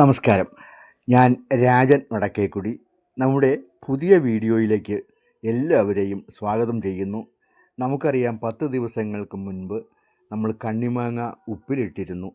നമസ്കാരം. ഞാൻ രാജൻ വടക്കേക്കുടി. നമ്മുടെ പുതിയ വീഡിയോയിലേക്ക് എല്ലാവരെയും സ്വാഗതം ചെയ്യുന്നു. നമുക്കറിയാം പത്ത് ദിവസങ്ങൾക്ക് മുൻപ് നമ്മൾ കണ്ണിമാങ്ങ ഉപ്പിലിട്ടിരുന്നു.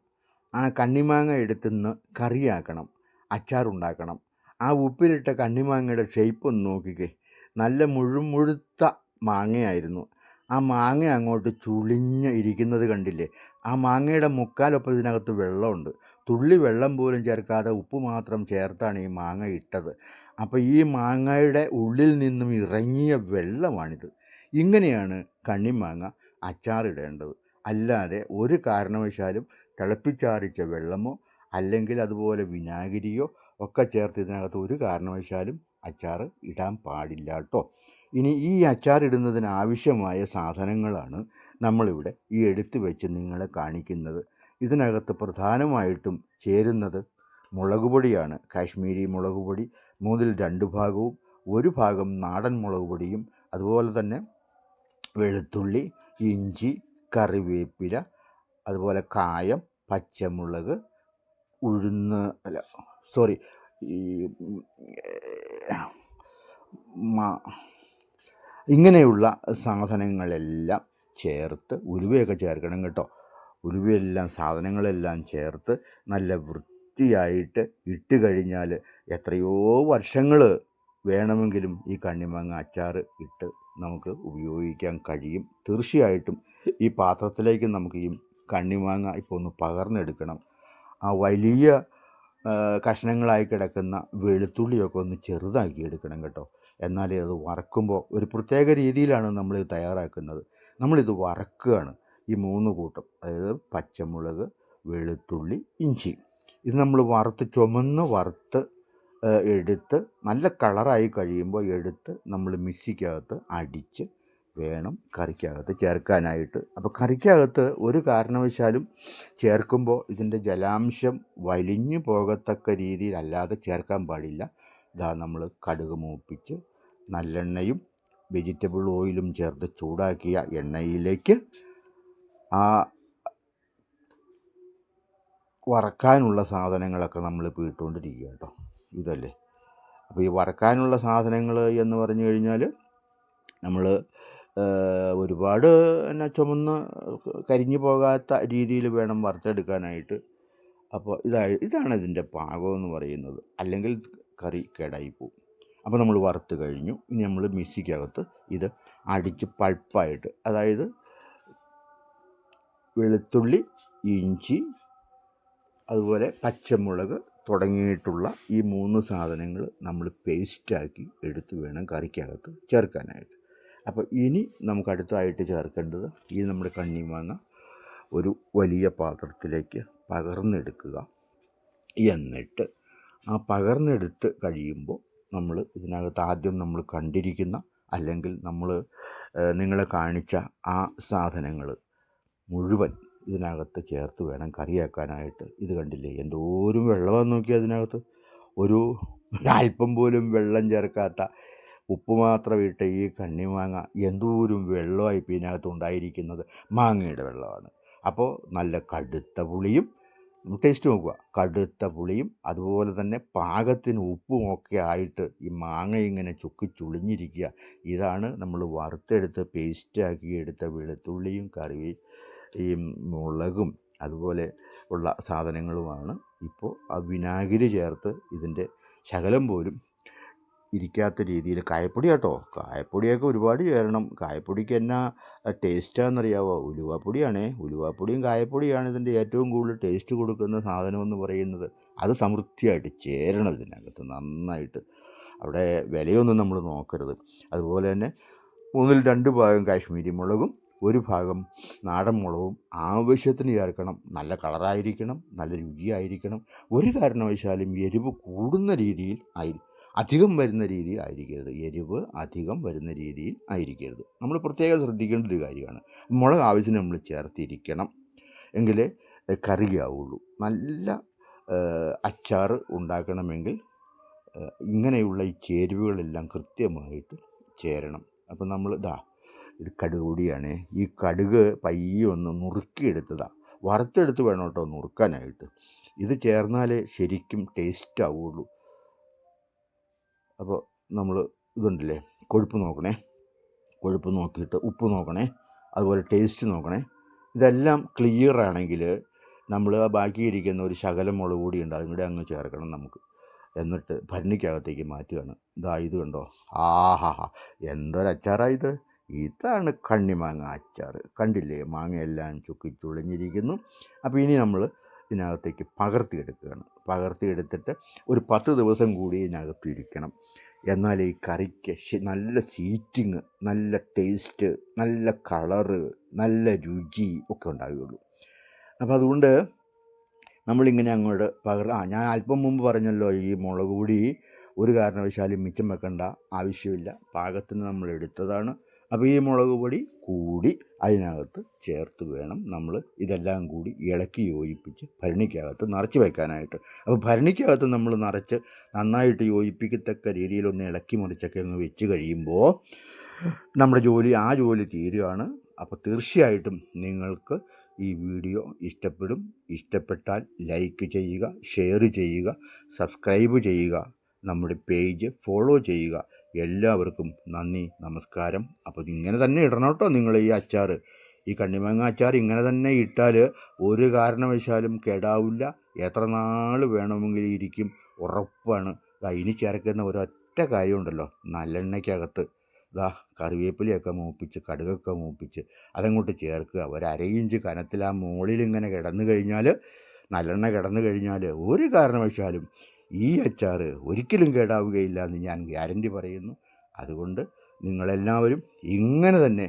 ആ കണ്ണിമാങ്ങ എടുത്തുനിന്ന് കറിയാക്കണം അച്ചാറുണ്ടാക്കണം. ആ ഉപ്പിലിട്ട കണ്ണിമാങ്ങയുടെ ഷേപ്പ് ഒന്ന് നോക്കിക്കേ. നല്ല മുഴുമുഴുത്ത മാങ്ങയായിരുന്നു. ആ മാങ്ങ അങ്ങോട്ട് ചുളിഞ്ഞ് ഇരിക്കുന്നത് കണ്ടില്ലേ? ആ മാങ്ങയുടെ മുക്കാലൊപ്പം ഇതിനകത്ത് വെള്ളമുണ്ട്. തുള്ളി വെള്ളം പോലും ചേർക്കാതെ ഉപ്പ് മാത്രം ചേർത്താണ് ഈ മാങ്ങ ഇട്ടത്. അപ്പോൾ ഈ മാങ്ങയുടെ ഉള്ളിൽ നിന്നും ഇറങ്ങിയ വെള്ളമാണിത്. ഇങ്ങനെയാണ് കണ്ണിമാങ്ങ അച്ചാറിടേണ്ടത്. അല്ലാതെ ഒരു കാരണവശാലും തിളപ്പിച്ചാറിച്ച വെള്ളമോ അല്ലെങ്കിൽ അതുപോലെ വിനാഗിരിയോ ഒക്കെ ചേർത്ത് ഇതിനകത്ത് ഒരു കാരണവശാലും അച്ചാർ ഇടാൻ പാടില്ല കേട്ടോ. ഇനി ഈ അച്ചാർ ഇടുന്നതിന് ആവശ്യമായ സാധനങ്ങളാണ് നമ്മളിവിടെ ഈ എടുത്തു വെച്ച് നിങ്ങളെ കാണിക്കുന്നത്. ഇതിനകത്ത് പ്രധാനമായിട്ടും ചേരുന്നത് മുളക് പൊടിയാണ് കാശ്മീരി മുളക് പൊടി മൂന്നിൽ രണ്ട് ഭാഗവും ഒരു ഭാഗം നാടൻ മുളക് പൊടിയും അതുപോലെ തന്നെ വെളുത്തുള്ളി ഇഞ്ചി കറിവേപ്പില അതുപോലെ കായം പച്ചമുളക് ഉഴുന്ന് അല്ല സോറി ഇങ്ങനെയുള്ള സാധനങ്ങളെല്ലാം ചേർത്ത് ഉലുവയൊക്കെ ചേർക്കണം കേട്ടോ. ഉലുവയെല്ലാം സാധനങ്ങളെല്ലാം ചേർത്ത് നല്ല വൃത്തിയായിട്ട് ഇട്ട് കഴിഞ്ഞാൽ എത്രയോ വർഷങ്ങൾ വേണമെങ്കിലും ഈ കണ്ണിമാങ്ങ അച്ചാർ ഇട്ട് നമുക്ക് ഉപയോഗിക്കാൻ കഴിയും. തീർച്ചയായിട്ടും ഈ പാത്രത്തിലേക്ക് നമുക്ക് ഈ കണ്ണിമാങ്ങ ഇപ്പോൾ ഒന്ന് പകർന്നെടുക്കണം. ആ വലിയ കഷ്ണങ്ങളായി കിടക്കുന്ന വെളുത്തുള്ളിയൊക്കെ ഒന്ന് ചെറുതാക്കി എടുക്കണം കേട്ടോ. എന്നാലേ അത് വറക്കുമ്പോൾ ഒരു പ്രത്യേക രീതിയിലാണ് നമ്മൾ തയ്യാറാക്കുന്നത്. നമ്മളിത് വറക്കുകയാണ്. ഈ മൂന്ന് കൂട്ടം അതായത് പച്ചമുളക് വെളുത്തുള്ളി ഇഞ്ചി. ഇത് നമ്മൾ വറുത്ത് ചുമന്ന് വറുത്ത് എടുത്ത് നല്ല കളറായി കഴിയുമ്പോൾ എടുത്ത് നമ്മൾ മിക്സിക്കകത്ത് അടിച്ച് വേണം കറിക്കകത്ത് ചേർക്കാനായിട്ട്. അപ്പോൾ കറിക്കകത്ത് ഒരു കാരണവശാലും ചേർക്കുമ്പോൾ ഇതിന്റെ ജലാംശം വലിഞ്ഞു പോകത്തക്ക രീതിയിലല്ലാതെ ചേർക്കാൻ പാടില്ല. ഇതാ നമ്മൾ കടുക് മൂപ്പിച്ച് നല്ലെണ്ണയും വെജിറ്റബിൾ ഓയിലും ചേർത്ത് ചൂടാക്കിയ എണ്ണയിലേക്ക് ആ വറക്കാനുള്ള സാധനങ്ങളൊക്കെ നമ്മൾ ഇപ്പോൾ ഇട്ടുകൊണ്ടിരിക്കുക കേട്ടോ. ഇതല്ലേ. അപ്പോൾ ഈ വറക്കാനുള്ള സാധനങ്ങൾ എന്ന് പറഞ്ഞു കഴിഞ്ഞാൽ നമ്മൾ ഒരുപാട് എന്നാ ചുമന്ന് കരിഞ്ഞു പോകാത്ത രീതിയിൽ വേണം വറുത്തെടുക്കാനായിട്ട്. അപ്പോൾ ഇതായി ഇതാണ് ഇതിന്റെ പാകം എന്ന് പറയുന്നത്. അല്ലെങ്കിൽ കറി കേടായിപ്പോവും അപ്പോൾ നമ്മൾ വറുത്ത് കഴിഞ്ഞു. ഇനി നമ്മൾ മിക്സിക്കകത്ത് ഇത് അടിച്ച് പൾപ്പായിട്ട് അതായത് വെളുത്തുള്ളി ഇഞ്ചി അതുപോലെ പച്ചമുളക് തുടങ്ങിയിട്ടുള്ള ഈ മൂന്ന് സാധനങ്ങൾ നമ്മൾ പേസ്റ്റാക്കി എടുത്ത് വേണം കറിക്കകത്ത് ചേർക്കാനായിട്ട്. അപ്പോൾ ഇനി നമുക്ക് അടുത്തായിട്ട് ചേർക്കേണ്ടത് ഈ നമ്മുടെ കണ്ണിമാങ്ങ ഒരു വലിയ പാത്രത്തിലേക്ക് പകർന്നെടുക്കുക. എന്നിട്ട് ആ പകർന്നെടുത്ത് കഴിയുമ്പോൾ നമ്മൾ ഇതിനകത്ത് ആദ്യം നമ്മൾ കണ്ടിരിക്കുന്ന അല്ലെങ്കിൽ നമ്മൾ നിങ്ങളെ കാണിച്ച ആ സാധനങ്ങൾ മുഴുവൻ ഇതിനകത്ത് ചേർത്ത് വേണം കറിയാക്കാനായിട്ട്. ഇത് കണ്ടില്ലേ? എന്തോരും വെള്ളമാണെന്ന് നോക്കിയാൽ അതിനകത്ത്. ഒരു അല്പം പോലും വെള്ളം ചേർക്കാത്ത ഉപ്പ് മാത്രം ഇട്ട ഈ കണ്ണിമാങ്ങ എന്തോരും വെള്ളമായി ഇതിനകത്ത് ഉണ്ടായിരിക്കുന്നത്. മാങ്ങയുടെ വെള്ളമാണ്. അപ്പോൾ നല്ല കടുത്ത പുളിയും ടേസ്റ്റ് നോക്കുക. കടുത്ത പുളിയും അതുപോലെ തന്നെ പാകത്തിന് ഉപ്പും ഒക്കെ ആയിട്ട് ഈ മാങ്ങ ഇങ്ങനെ ചുക്കി ചുളിഞ്ഞിരിക്കുക. ഇതാണ് നമ്മൾ വറുത്തെടുത്ത് പേസ്റ്റാക്കി എടുത്ത വെളുത്തുള്ളിയും കറി ഈ മുളകും അതുപോലെ ഉള്ള സാധനങ്ങളുമാണ്. ഇപ്പോൾ ആ വിനാഗിരി ചേർത്ത് ഇതിന്റെ ശകലം പോലും ഇരിക്കാത്ത രീതിയിൽ കായപ്പൊടി കേട്ടോ. കായപ്പൊടിയൊക്കെ ഒരുപാട് ചേരണം. കായപ്പൊടിക്ക് എന്നാ ടേസ്റ്റാണെന്നറിയാവോ ഉലുവാപ്പൊടിയാണേ. ഉലുവാപ്പൊടിയും കായപ്പൊടിയാണ് ഇതിന്റെ ഏറ്റവും കൂടുതൽ ടേസ്റ്റ് കൊടുക്കുന്ന സാധനമെന്ന് പറയുന്നത്. അത് സമൃദ്ധിയായിട്ട് ചേരണം ഇതിനകത്ത് നന്നായിട്ട്. അവിടെ വിലയൊന്നും നമ്മൾ നോക്കരുത്. അതുപോലെ തന്നെ മൂന്നിൽ രണ്ട് ഭാഗം കാശ്മീരി മുളകും ഒരു ഭാഗം നാടൻ മുളകും ആവശ്യത്തിന് ചേർക്കണം. നല്ല കളറായിരിക്കണം നല്ല രുചിയായിരിക്കണം. ഒരു കാരണവശാലും എരിവ് കൂടുന്ന രീതിയിൽ ആയി അധികം വരുന്ന രീതിയിൽ ആയിരിക്കരുത്. എരിവ് അധികം വരുന്ന രീതിയിൽ ആയിരിക്കരുത്. നമ്മൾ പ്രത്യേകം ശ്രദ്ധിക്കേണ്ട ഒരു കാര്യമാണ്. മുളക് ആവശ്യത്തിന് നമ്മൾ ചേർത്തിരിക്കണം എങ്കിലേ കറിയാവുള്ളൂ. നല്ല അച്ചാർ ഉണ്ടാക്കണമെങ്കിൽ ഇങ്ങനെയുള്ള ഈ ചേരുവകളെല്ലാം കൃത്യമായിട്ട് ചേരണം. അപ്പം നമ്മൾ ഇതാ ഇത് കടുക് പൊടിയാണ് ഈ കടുക് പയ്യെ ഒന്ന് നുറുക്കിയെടുത്തതാണ് വറുത്തെടുത്ത് വേണം കേട്ടോ നുറുക്കാനായിട്ട്. ഇത് ചേർന്നാലേ ശരിക്കും ടേസ്റ്റ് ആവുള്ളൂ. അപ്പോൾ നമ്മൾ ഇതുണ്ടല്ലേ കൊഴുപ്പ് നോക്കണേ. കൊഴുപ്പ് നോക്കിയിട്ട് ഉപ്പ് നോക്കണേ. അതുപോലെ ടേസ്റ്റ് നോക്കണേ. ഇതെല്ലാം ക്ലിയർ ആണെങ്കിൽ നമ്മൾ ബാക്കിയിരിക്കുന്ന ഒരു ശകലം മുളക് ഉണ്ട് അതും കൂടി അങ്ങ് ചേർക്കണം നമുക്ക്. എന്നിട്ട് ഭരണിക്കകത്തേക്ക് മാറ്റുകയാണ്. ഇതാ ഇത് കണ്ടോ? ആഹാ എന്തൊരച്ചാറാ ഇത്. ഇതാണ് കണ്ണിമാങ്ങ അച്ചാർ കണ്ടില്ലേ? മാങ്ങയെല്ലാം ചുക്കി ചുളിഞ്ഞിരിക്കുന്നു. അപ്പോൾ ഇനി നമ്മൾ ഇതിനകത്തേക്ക് പകർത്തിയെടുക്കുകയാണ് പകർത്തിയെടുത്തിട്ട് ഒരു പത്ത് ദിവസം കൂടി ഇതിനകത്ത് ഇരിക്കണം. എന്നാൽ ഈ കറിക്ക് നല്ല സീറ്റിങ് നല്ല ടേസ്റ്റ് നല്ല കളറ് നല്ല രുചി ഒക്കെ ഉണ്ടാവുകയുള്ളൂ. അപ്പോൾ അതുകൊണ്ട് നമ്മളിങ്ങനെ അങ്ങോട്ട് പകർ ആ ഞാൻ അല്പം മുമ്പ് പറഞ്ഞല്ലോ ഈ മുളക് പൊടി ഒരു കാരണവശാലും മിച്ചം വെക്കേണ്ട ആവശ്യമില്ല. പാകത്തിന് നമ്മൾ എടുത്തതാണ്. അപ്പോൾ ഈ മുളക് പൊടി കൂടി അതിനകത്ത് ചേർത്ത് വേണം നമ്മൾ ഇതെല്ലാം കൂടി ഇളക്കി യോജിപ്പിച്ച് ഭരണിക്കകത്ത് നിറച്ച് വയ്ക്കാനായിട്ട് അപ്പോൾ ഭരണിക്കകത്ത് നമ്മൾ നിറച്ച് നന്നായിട്ട് യോജിപ്പിക്കത്തക്ക രീതിയിലൊന്ന് ഇളക്കി മറിച്ചൊക്കെ ഒന്ന് വെച്ച് കഴിയുമ്പോൾ നമ്മുടെ ജോലി ആ ജോലി തീരുകയാണ് അപ്പോൾ തീർച്ചയായിട്ടും നിങ്ങൾക്ക് ഈ വീഡിയോ ഇഷ്ടപ്പെടും. ഇഷ്ടപ്പെട്ടാൽ ലൈക്ക് ചെയ്യുക ഷെയർ ചെയ്യുക സബ്സ്ക്രൈബ് ചെയ്യുക നമ്മുടെ പേജ് ഫോളോ ചെയ്യുക. എല്ലാവർക്കും നന്ദി നമസ്കാരം. അപ്പോൾ ഇങ്ങനെ തന്നെ ഇടണം കേട്ടോ നിങ്ങൾ ഈ അച്ചാർ. ഈ കണ്ണിമങ്ങ അച്ചാർ ഇങ്ങനെ തന്നെ ഇട്ടാൽ ഒരു കാരണവശാലും കേടാവില്ല. എത്ര നാൾ വേണമെങ്കിലും ഇരിക്കും ഉറപ്പാണ്. അതിന് ചേർക്കുന്ന ഒരൊറ്റ കാര്യമുണ്ടല്ലോ നല്ലെണ്ണയ്ക്കകത്ത്. ഇതാ കറിവേപ്പിലയൊക്കെ മൂപ്പിച്ച് കടുകൊക്കെ മൂപ്പിച്ച് അതങ്ങോട്ട് ചേർക്കുക. ഒരു കനത്തിൽ ആ മുകളിൽ ഇങ്ങനെ കിടന്നു കഴിഞ്ഞാൽ നല്ലെണ്ണ കിടന്നു കഴിഞ്ഞാൽ ഒരു കാരണവശാലും ഈ അച്ചാർ ഒരിക്കലും കേടാവുകയില്ല എന്ന് ഞാൻ ഗ്യാരണ്ടി പറയുന്നു. അതുകൊണ്ട് നിങ്ങളെല്ലാവരും ഇങ്ങനെ തന്നെ